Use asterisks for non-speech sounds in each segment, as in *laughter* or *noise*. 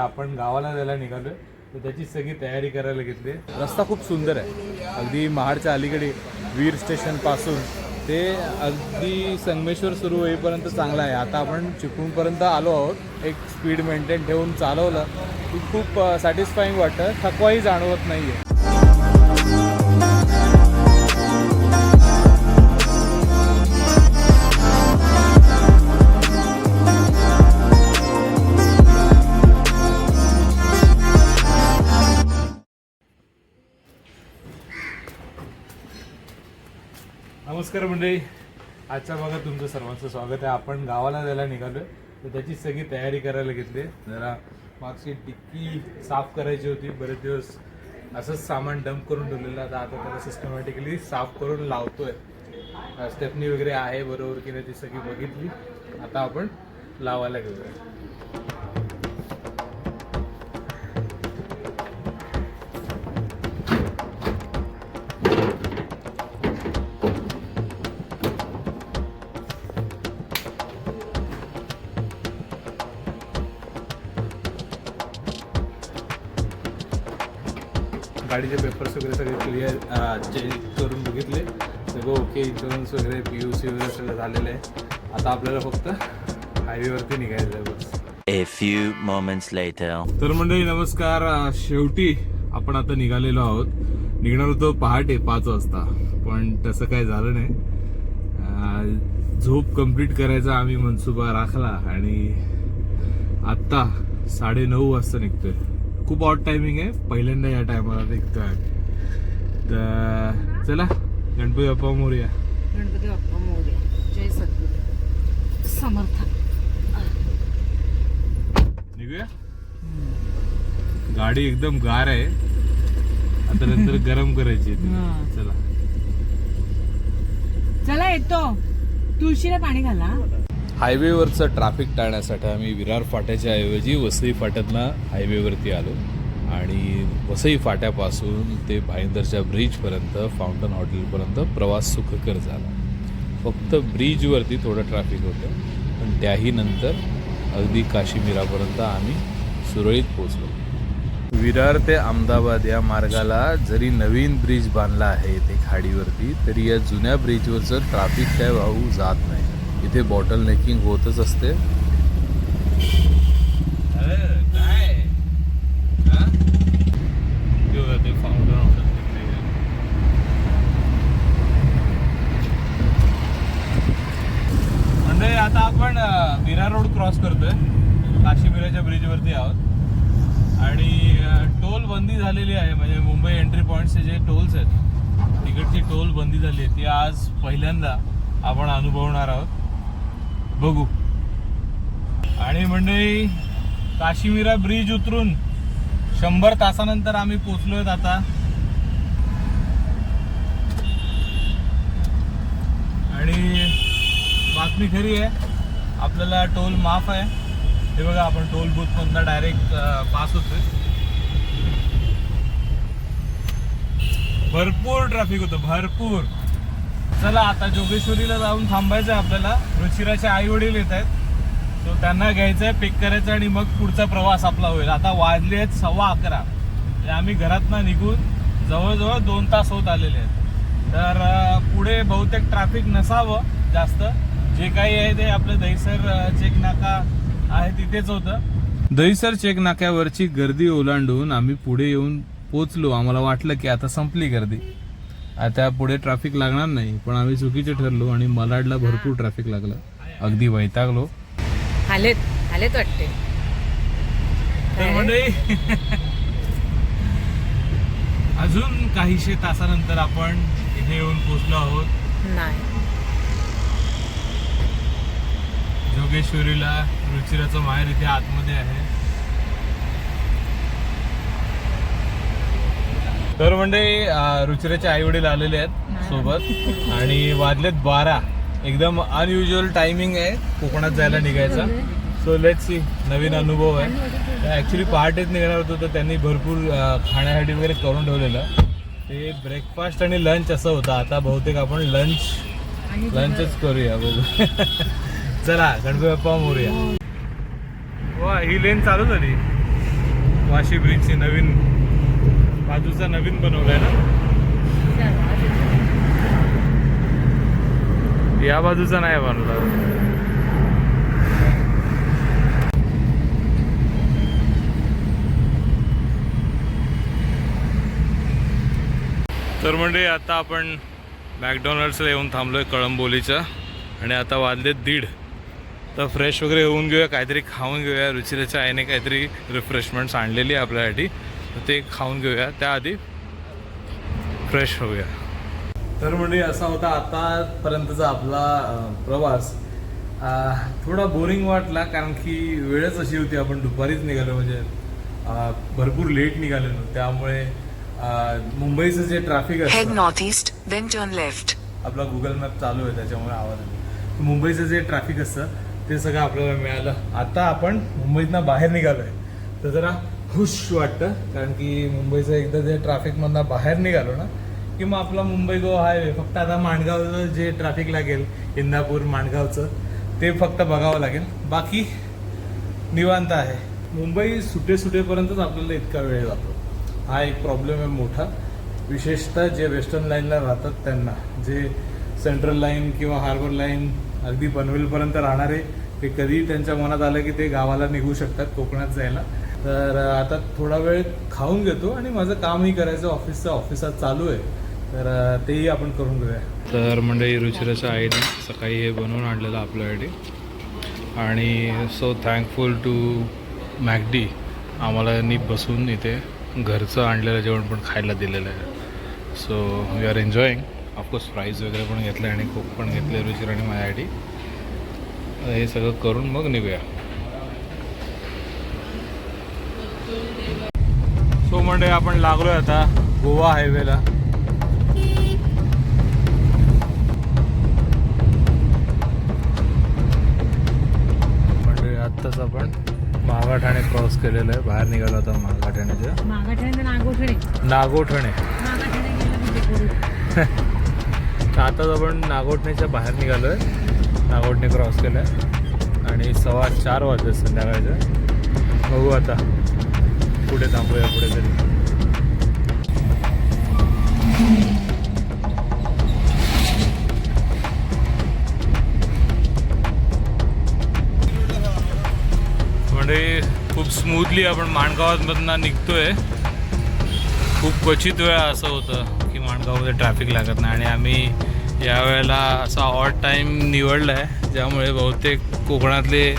आपण गावाला जायला निघालोय. तर त्याची सगळी तयारी करायला घेतली. रस्ता खूप सुंदर आहे. अगदी महाडच्या अलीकडे वीर स्टेशनपासून ते अगदी संगमेश्वर सुरू होईपर्यंत चांगला आहे. आता आपण चिपळूणपर्यंत आलो आहोत. एक स्पीड मेंटेन ठेवून चालवलं. की खूप सॅटिस्फाईंग वाटतं. थकवाही जाणवत नाही आहे नमस्कार मंडळी. आजच्या भागात तुमचं सर्वांचं स्वागत आहे. आपण गावाला जायला निघालोय. तर त्याची सगळी तयारी करायला घेतली जरा मागची डिक्की साफ करायची होती. बरेच दिवस असंच सामान डंप करून ठेवलेलं. आता आता त्याला सिस्टमॅटिकली साफ करून लावतोय. स्टेपनी वगैरे आहे बरोबर की नाही ती सगळी बघितली. आता आपण लावायला घेऊया. गाडीचे पेपर्स वगैरे सगळे क्लिअर चेक करून बघितले. सगळं ओके इन्शुरन्स वगैरे पी यू सी वगैरे सगळं झालेलं आहे. आता आपल्याला फक्त हायवेवरती निघायचं आहे बस. A few moments later. तर मंडळी नमस्कार. शेवटी आपण आता निघालेलो आहोत. निघणार होतो पहाटे पाच वाजता. पण तसं काय झालं नाही. झोप कंप्लीट करायचा आम्ही मनसुबा राखला आणि आत्ता साडे नऊ वाजता निघतोय. खूप ऑट टायमिंग आहे. पहिल्यांदा या टायमाला निघतोय. तर चला गणपती बाप्पा मोरया. गणपती बाप्पा मोरया. जय सद्गुरू समर्थ. निघूया? गाडी एकदम गार आहे. आता नंतर *laughs* गरम करायची. चला. चला येतो. तुळशीला पाणी घाला. हायवेवरचं ट्रॅफिक टाळण्यासाठी आम्ही विरार फाट्याच्या ऐवजी वसई फाट्यातनं हायवेवरती आलो. आणि वसई फाट्यापासून ते भाईंदरच्या ब्रिजपर्यंत फाउंटन हॉटेलपर्यंत प्रवास सुखकर झाला. फक्त ब्रिजवरती थोडं ट्रॅफिक होतं. पण त्याही नंतर अगदी काश्मीरापर्यंत आम्ही सुरळीत पोचलो विरार ते अहमदाबाद या मार्गाला जरी नवीन ब्रिज बांधला आहे ते खाडीवरती तरी या जुन्या ब्रिजवरचं ट्रॅफिक काय वाहू जात नाही. इथे बॉटल नेकिंग होतच असते. म्हणजे आता आपण अ, विरार रोड क्रॉस करतोय. काशीमिराच्या ब्रिजवरती आहोत. आणि टोल बंदी झालेली आहे. म्हणजे मुंबई एंट्री पॉईंटचे जे टोल्स आहेत तिकडची टोल बंदी झाली आहे. ती आज पहिल्यांदा बघू. आणि मंडळी काश्मीरा ब्रिज उतरून शंभर तासानंतर आम्ही पोचलोय आता. आणि बातमी खरी आहे आपल्याला टोल माफ आहे. हे बघा आपण टोल बूथ मधनं डायरेक्ट पास होतोय. भरपूर ट्रॅफिक होतं भरपूर. चला आता जोगेश्वरीला जाऊन थांबायचं आहे आपल्याला. रुचिराचे आई वडील येत आहेत. सो त्यांना घ्यायचं आहे पिक करायचं आणि मग पुढचा प्रवास आपला होईल. आता वाजले आहेत सव्वा अकरा. म्हणजे आम्ही घरातनं निघून जवळजवळ दोन तास होत आलेले आहेत. तर पुढे बहुतेक ट्रॅफिक नसावं जास्त. जे काही आहे ते आपलं दहीसर चेक नाका आहे तिथेच होतं. दहीसर चेक नाक्यावरची गर्दी ओलांडून आम्ही पुढे येऊन पोचलो. आम्हाला वाटलं की आता संपली गर्दी. आता पुढे ट्रॅफिक लागणार नाही पण आम्ही चुकीचे ठरलो आणि मलाडला भरपूर ट्रॅफिक लागलं. अगदी वैतागलो. आलेत आलेत वाटते. अजून काहीशे तासानंतर आपण इथे येऊन पोचलो आहोत. नाही. जोगेश्वरीला रुचिराचं माहेर इथे आतमध्ये आहे. तर म्हणजे रुचिराचे आई वडील आलेले आहेत सोबत. आणि वाजलेत बारा. एकदम अनयुजल टायमिंग आहे कोकणात जायला निघायचा. सो लेट सी नवीन अनुभव आहे. ऍक्च्युली पहाटेच निघणार होतो तर त्यांनी भरपूर खाण्यासाठी वगैरे करून ठेवलेलं. ते ब्रेकफास्ट आणि लंच असं होतं. आता बहुतेक आपण लंच लंचच करूया बघू. चला गणपती बाप्पा मोरया. वा ही लेन चालू झाली. वाशी ब्रिजची नवीन बाजूचा नवीन बनवलाय ना? या बाजूचा नाही बनवला. तर म्हणजे आता आपण मॅकडॉनल्ड्सला येऊन थांबलोय कळंबोलीच्या आणि आता वाजले दीड. तर फ्रेश वगैरे होऊन घेऊया काहीतरी खाऊन घेऊया. रुचिरेच्या आईने काहीतरी रिफ्रेशमेंट्स आणलेली आहे आपल्यासाठी. ते खाऊन घेऊया. त्याआधी फ्रेश होऊया. तर म्हणजे असा होता आतापर्यंतचा आपला प्रवास. थोडा बोरिंग वाटला कारण की वेळच अशी होती. आपण दुपारीच निघालो म्हणजे भरपूर लेट निघालेलो त्यामुळे मुंबईचं जे ट्रॅफिक Head असतं northeast, then turn left. आपला गुगल मॅप चालू आहे त्याच्यामुळे आवाज मुंबईचं जे ट्रॅफिक असतं ते सगळं आपल्याला मिळालं. आता आपण मुंबईतनं बाहेर निघालो आहे तर जरा खुश वाटतं कारण की मुंबईचं एकदा जे ट्रॅफिकमधनं बाहेर निघालो ना की मग आपला मुंबई गोवा हायवे फक्त आता माणगावचं जे ट्रॅफिक लागेल इंदापूर माणगावचं ते फक्त बघावं लागेल. बाकी निवांत आहे. मुंबई सुटे सुटेपर्यंतच आपल्याला इतका वेळ जातो. हा एक प्रॉब्लेम आहे मोठा. विशेषतः जे वेस्टर्न लाईनला राहतात त्यांना. जे सेंट्रल लाईन किंवा हार्बर लाईन अगदी पनवेलपर्यंत राहणारे ते कधीही त्यांच्या मनात आलं की ते गावाला निघू शकतात कोकणात जायला. तर आता थोडा वेळ खाऊन घेतो आणि माझं कामही करायचं ऑफिसचं ऑफिसात चालू आहे. तर तेही आपण करून घेऊया. तर म्हणजे रुचिराच्या आईने सकाळी हे बनवून आणलेलं आपल्यासाठी आणि सो थँकफुल टू मॅकडी आम्हाला यांनी बसून इथे घरचं आणलेलं जेवण पण खायला दिलेलं आहे. So we are enjoying of course prize वगैरे पण घेतलं आणि कोक पण घेतले रुचिर आणि माझ्यासाठी हे सगळं करून मग निघूया. सो म्हणजे आपण लागलोय आता गोवा हायवेला. म्हणजे आत्ताच आपण मागाठाणे क्रॉस केलेलं आहे. बाहेर निघालो होता मागाठाण्याच्या मागाठणे नागोठणे. आताच आपण नागोठणेच्या बाहेर निघालो आहे नागोठणे क्रॉस केलं आहे आणि सव्वा चार वाजले संध्याकाळचे. बघू आता. पुढे थांबूया पुढे तरी. म्हणजे खूप स्मूथली आपण माणगावामधनं निघतोय. खूप क्वचित वेळा असं होतं की माणगावमध्ये ट्रॅफिक लागत नाही आणि आम्ही यावेळेला असा ऑड टाईम निवडला आहे ज्यामुळे बहुतेक कोकणातले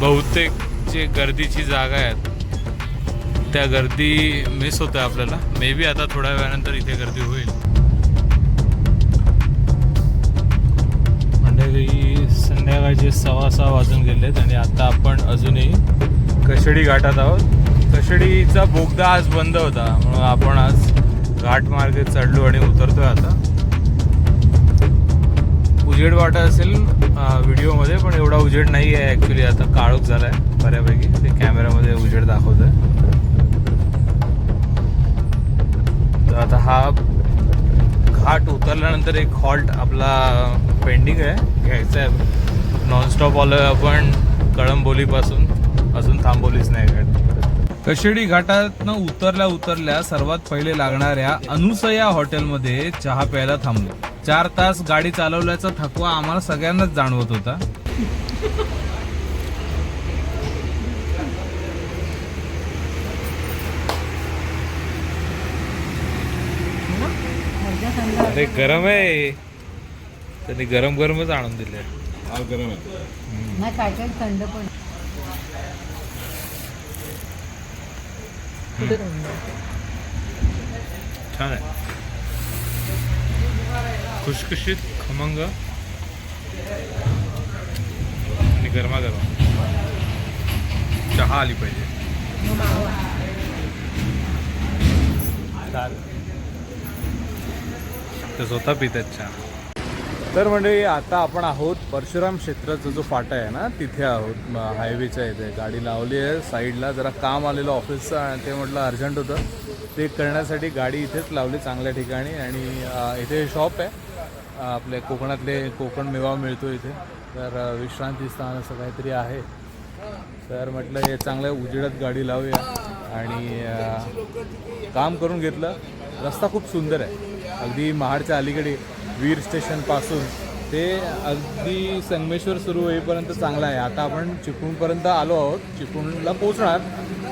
बहुतेक जे गर्दीची जागा आहेत त्या गर्दी मिस होतं आपल्याला. मे बी आता थोड्या वेळानंतर इथे गर्दी होईल. म्हणजे संध्याकाळचे सव्वा सहा वाजून गेलेत आणि आता आपण अजूनही कशेडी घाटात आहोत. कशेडीचा बोगदा आज बंद होता. म्हणून आपण आज घाट मार्गे चढलो आणि उतरतोय आता. उजेड वाटत असेल व्हिडिओमध्ये पण एवढा उजेड नाही आहे ॲक्च्युली आता काळोख झाला आहे बऱ्यापैकी. ते कॅमेऱ्यामध्ये उजेड दाखवतोय. आहे तर आता हा घाट उतरल्यानंतर एक हॉल्ट आपला पेंडिंग आहे. घ्यायचा आहे. नॉनस्टॉप आलोय आपण. कळंबोलीपासून. अजून थांबवलीच नाही घाट. कशेडी घाटातनं उतरल्या उतरल्या सर्वात पहिले लागणाऱ्या अनुसया हॉटेलमध्ये चहा प्यायला थांबलो. चार तास गाडी चालवल्याचा थकवा आम्हाला सगळ्यांनाच जाणवत होता अर्ध्या थंड अरे गरम आहे. त्यांनी गरम गरमच आणून दिले. नाही काय काय थंड पण. छान आहे. खुशखुशीत खमंग. आणि गरमागरम. चहा आली पाहिजे. चालेल. ते स्वतः पितात चहा. तर म्हणजे आता आपण आहोत परशुराम क्षेत्राचा जो फाटा आहे ना तिथे आहोत. हायवेच्या इथे. गाडी लावली आहे. साईडला जरा काम आलेलं ऑफिसचं आणि ते म्हटलं अर्जंट होतं. ते करण्यासाठी गाडी इथेच लावली चांगल्या ठिकाणी. आणि इथे शॉप आहे. आपले कोकणातले कोकण मेवा मिळतो इथे. तर विश्रांती स्थान असं काहीतरी आहे. तर म्हटलं हे चांगल्या उजेडात गाडी लावूया. आणि काम करून घेतलं. रस्ता खूप सुंदर आहे. अगदी महाडच्या अलीकडे वीर स्टेशनपासून. ते अगदी संगमेश्वर सुरू होईपर्यंत चांगला आहे. आता आपण चिपळूणपर्यंत आलो आहोत. चिपळूणला पोचणार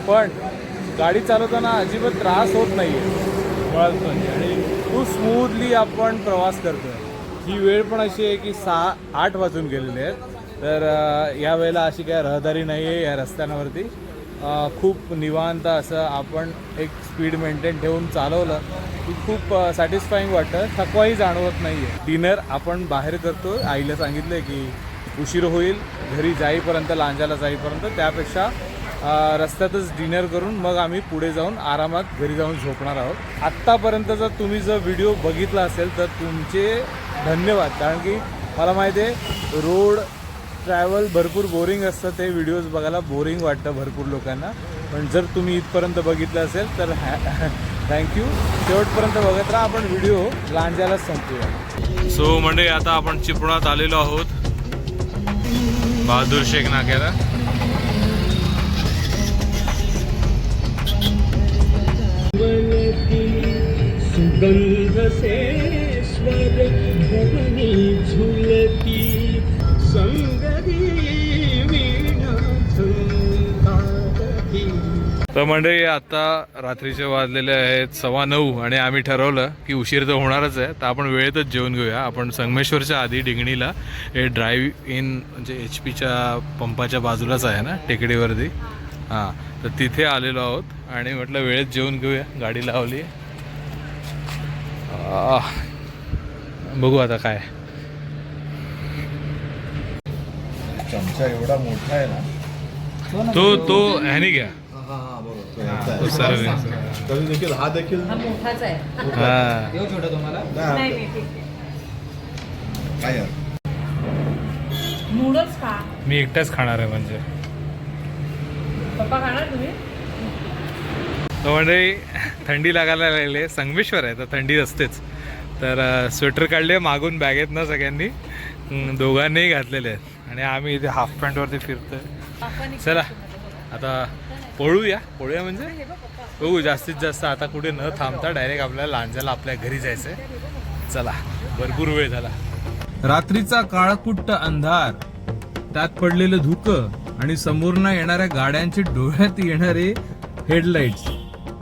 पण गाडी चालवताना अजिबात त्रास होत नाही आहे मुळात म्हणजे आणि खूप स्मूथली आपण प्रवास करतोय. ही वेळ पण अशी आहे की सहा आठ वाजून गेलेली आहेत तर या वेळेला अशी काय रहदारी नाही आहे या रस्त्यांवरती. खूप निवांत असं आपण एक स्पीड मेंटेन ठेवून चालवलं की खूप सॅटिस्फाईंग वाटतं. थकवाही जाणवत नाही आहे डिनर आपण बाहेर करतो आईला सांगितलं आहे की उशीर होईल. घरी जाईपर्यंत लांजाला जाईपर्यंत त्यापेक्षा रस्त्यातच डिनर करून मग आम्ही पुढे जाऊन आरामात घरी जाऊन झोपणार आहोत. आत्तापर्यंत जर तुम्ही जर व्हिडिओ बघितला असेल तर तुमचे धन्यवाद. कारण की मला माहिती आहे रोड ट्रॅव्हल भरपूर बोरिंग असतं. ते व्हिडिओज बघायला बोरिंग वाटतं भरपूर लोकांना. पण जर तुम्ही इथपर्यंत बघितलं असेल तर थँक्यू *laughs* शेवटपर्यंत बघत राहा. आपण व्हिडिओ लांजालाच संपूया. सो म्हणजे आता आपण चिपळुणात आलेलो आहोत. बहादूर शेख नाक्याला. सुगंध से तर मंडळी आता रात्रीचे वाजलेले आहेत सव्वा नऊ आणि आम्ही ठरवलं की उशीर तर होणारच आहे तर आपण वेळेतच जेवण घेऊया. आपण संगमेश्वरच्या आधी डिंगणीला हे ड्राईव्ह इन म्हणजे एच पीच्या पंपाच्या बाजूलाच आहे ना टेकडीवरती? हां तर तिथे आलेलो आहोत आणि म्हटलं वेळेत जेवण घेऊया गाडी लावली. बघू आता काय. चमचा एवढा मोठा आहे ना. तो तो ह्याने घ्या. हा हा बरोबर. तो. तो तरी देखील हा देखील? हा मोठाच आहे. हां. नाही, नाही नाही ठीक आहे. काय यार नूडल्स खा. मी एकटाच खाणार आहे म्हणजे. पप्पा खाणार तुम्ही? तर म्हणजे थंडी लागायला लागली. संगमेश्वर आहे तर थंडी असतेच. तर अ, स्वेटर काढले मागून बॅगेत ना सगळ्यांनी. दोघांनीही घातलेले आहेत. आणि आम्ही इथे हाफ पॅन्टवरती फिरतोय. चला. आता पळूया पळूया म्हणजे? बघू जास्तीत जास्त आता कुठे न थांबता डायरेक्ट आपल्याला लांजाला आपल्या घरी जायचंय. चला भरपूर वेळ झाला. रात्रीचा काळकुट्ट अंधार त्यात पडलेलं धुकं आणि समोरनं येणाऱ्या गाड्यांची डोळ्यात येणारे हेडलाईट्स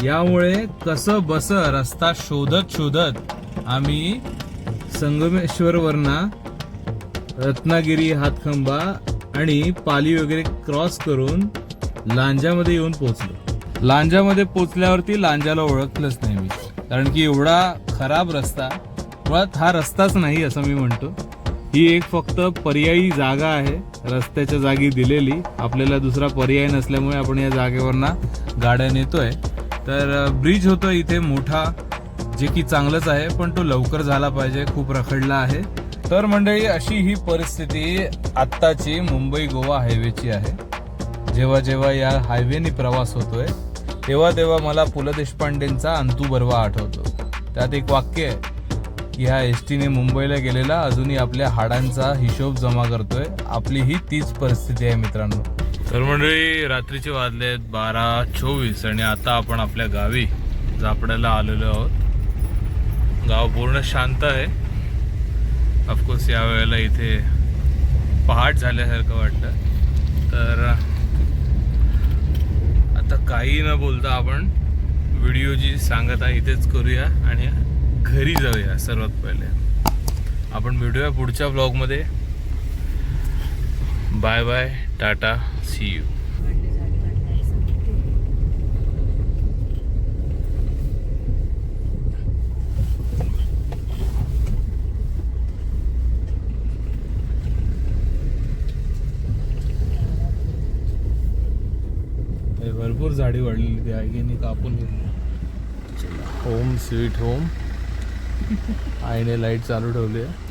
यामुळे कसं बस रस्ता शोधत शोधत आम्ही संगमेश्वरवरना रत्नागिरी हातखंबा आणि पाली वगैरे क्रॉस करून लांजामध्ये येऊन पोहोचलो. लांजामध्ये पोचल्यावरती लांजाला ओळखलंच नाही मी. कारण की एवढा खराब रस्ता मुळात हा रस्ताच नाही असं मी म्हणतो. ही एक फक्त पर्यायी जागा आहे रस्त्याच्या जागी दिलेली. आपल्याला दुसरा पर्याय नसल्यामुळे आपण या जागेवरना गाड्या नेतोय. तर ब्रिज होतो इथे मोठा जे की चांगलंच आहे पण तो लवकर झाला पाहिजे खूप रखडला आहे. तर मंडळी अशी ही परिस्थिती आत्ताची मुंबई गोवा हायवेची आहे. जेव्हा जेव्हा या हायवेने प्रवास होतोय तेव्हा तेव्हा मला पु ल देशपांडेंचा अंतू बर्वा आठवतो. त्यात एक वाक्य आहे की ह्या एस टीने मुंबईला गेलेला अजूनही आपल्या हाडांचा हिशोब जमा करतोय. आपली ही तीच परिस्थिती आहे मित्रांनो. तर मंडळी रात्रीचे वाजले आहेत बारा चोवीस आणि आता आपण आपल्या गावी जापड्याला आलेलो आहोत. गाव पूर्ण शांत आहे. ऑफकोर्स या वेळेला इथे पहाट झाल्यासारखं वाटतं. तर आता काही न बोलता आपण व्हिडिओ जी सांगत आहे इथेच करूया आणि घरी जाऊया सर्वात पहिले. आपण भेटूया पुढच्या ब्लॉगमध्ये bye bye tata see you भरपूर झाडी वाढलेली ती आईने कापून घेतली होम स्वीट होम. आईने लाइट चालू ठेवली आहे.